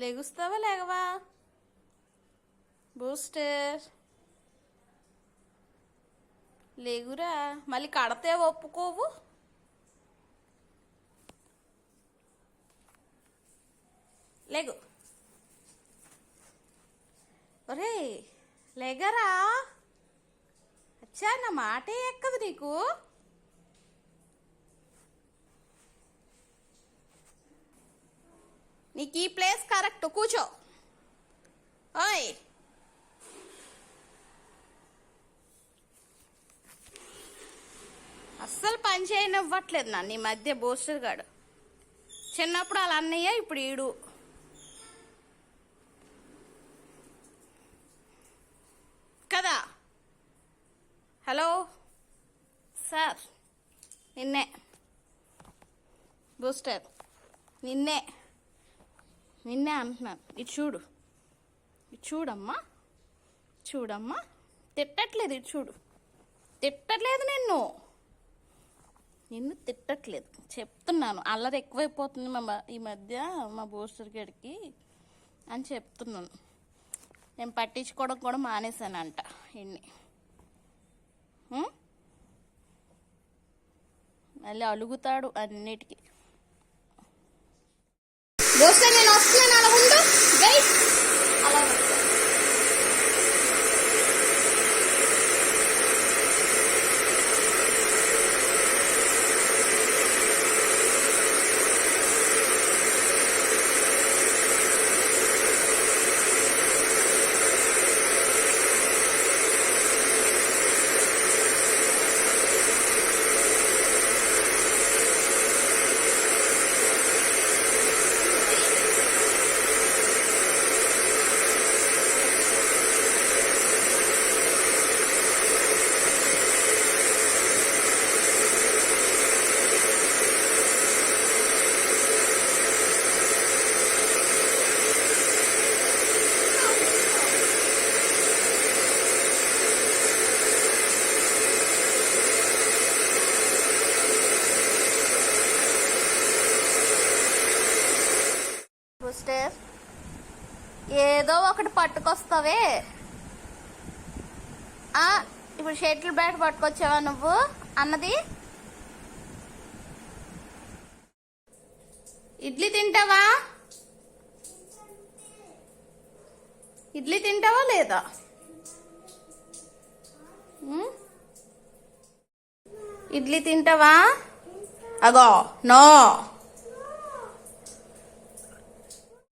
లెగుస్తావా లేగవా booster. లేగురా మళ్ళీ కడితే ఒప్పుకోవు. లేగు. ఒరే లేగరా? అచ్చా నా మాటే ఎక్కదు నీకు. నీకు ఈ ప్లేస్ కరెక్ట్ కూర్చో. ఓయ్. అస్సలు పని చేయనివ్వట్లేదు నన్ను ఈ మధ్య బోస్టర్ గాడు. చిన్నప్పుడు వాళ్ళ అన్నయ్య ఇప్పుడు ఈడు. కదా? హలో? సార్ నిన్నే. బూస్టర్. నిన్నే. నిన్నే అంటున్నాను ఇటు చూడు. ఇటు చూడమ్మా. చూడమ్మా. తిట్టట్లేదు ఇటు చూడు. తిట్టట్లేదు నిన్ను. నిన్ను తిట్టట్లేదు. చెప్తున్నాను. అల్లరి ఎక్కువైపోతుంది మా ఈ మధ్య మా బూస్టర్ గడికి అని చెప్తున్నాను. నేను పట్టించుకోవడం కూడా మానేశానంట ఇన్ని. మళ్ళీ అలుగుతాడు అన్నిటికీ. బూస్టర్ నేను వస్తున్నాను అలా బూస్టర్ ఏదో ఒకటి పట్టుకొస్తావే. ఆ, ఇప్పుడు షటిల్ బ్యాట్ పట్టుకొచ్చావా నువ్వు? అన్నది. ఇడ్లీ తింటావా? ఇడ్లీ తింటావా లేదా? ఇడ్లీ తింటావా? అగో నో.